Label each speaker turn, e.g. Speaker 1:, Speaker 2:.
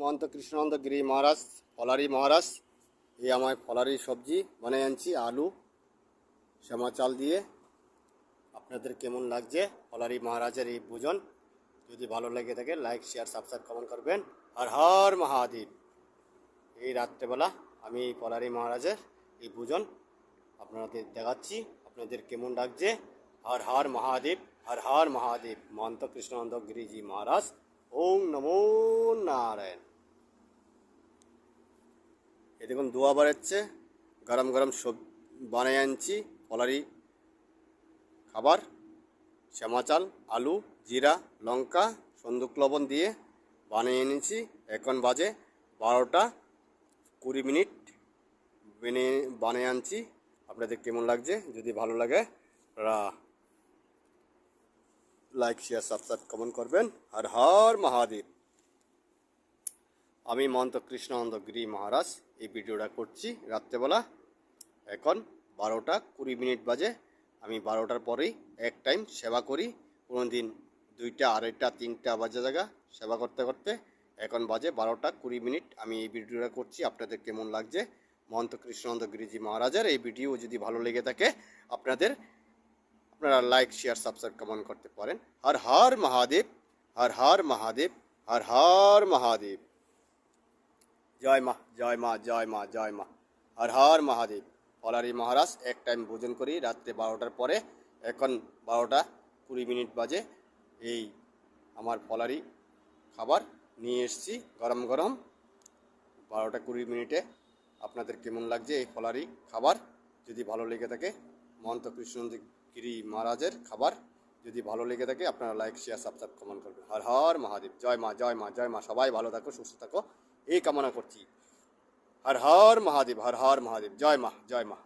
Speaker 1: মহন্ত কৃষ্ণানন্দ গিরি মহারাজ, ফলারি মহারাজ, এই আমার ফলারি সবজি বানিয়ে আনছি, আলু, শ্যামা চাল দিয়ে। আপনাদের কেমন লাগছে ফলারি মহারাজের এই ভোজন? যদি ভালো লেগে থাকে লাইক শেয়ার সাবস্ক্রাইব কমেন্ট করবেন। আর হর মহাদেব। এই রাত্রেবেলা আমি পলারি মহারাজের এই ভোজন আপনাদের দেখাচ্ছি। আপনাদের কেমন লাগছে? হর হর মহাদেব, হর হর মহাদেব। মহন্ত কৃষ্ণানন্দ গিরিজি মহারাজ, ওম নমো নারায়ণ। দেখুন দোয়া বাড়াচ্ছে, গরম গরম সব বানিয়ে আনছি পলারি খাবার, শ্যামা চাল, আলু, জিরা, লঙ্কা, সন্দুক লবণ দিয়ে বানিয়ে এনেছি। এখন বাজে বারোটা কুড়ি মিনিট। বেনে, বানিয়ে আনছি। আপনাদের কেমন লাগছে? যদি ভালো লাগে লাইক শেয়ার সাবস্ক্রাইব কমেন্ট করবেন। আর হর মহাদেব। আমি মন্ত কৃষ্ণানন্দ গিরি মহারাজ এই ভিডিওটা করছি রাত্রেবেলা এখন বারোটা কুড়ি মিনিট বাজে। আমি বারোটার পরেই এক টাইম সেবা করি। কোনো দিন দুইটা, আড়াইটা, তিনটা বাজে জায়গা সেবা করতে করতে এখন বাজে বারোটা কুড়ি মিনিট। আমি এই ভিডিওটা করছি। আপনাদের কেমন লাগছে? মহন্ত কৃষ্ণানন্দ গিরিজি মহারাজের এই ভিডিও যদি ভালো লেগে থাকে, আপনাদের, আপনারা লাইক শেয়ার সাবস্ক্রাইব কমেন্ট করতে পারেন। হর হর মহাদেব, হর হর মহাদেব, হর হর মহাদেব। জয় মা জয় মা জয় মা জয় মা। হর হর মহাদেব, পলারি মহারাজ, এক টাইম ভোজন করি, রাত্রে বারোটার পরে এখন বারোটা কুড়ি মিনিট বাজে। এই আমার পলারি খাবার নিয়ে এসেছি গরম গরম। বারোটা কুড়ি মিনিটে আপনাদের কেমন লাগছে এই ফলারি খাবার? যদি ভালো লেগে থাকে, মহন্ত কৃষ্ণগিরি মহারাজের খাবার। যদি ভালো লেগে থাকে, আপনারা লাইক শেয়ার সাবস্ক্রাইব কমেন্ট করবেন। হর হর মহাদেব, জয় মা জয় মা জয় মা। সবাই ভালো থাকো, সুস্থ থাকো। এই কামনা করছি। হর হর মহাদেব হর হর মহাদেব জয় মা জয় মা।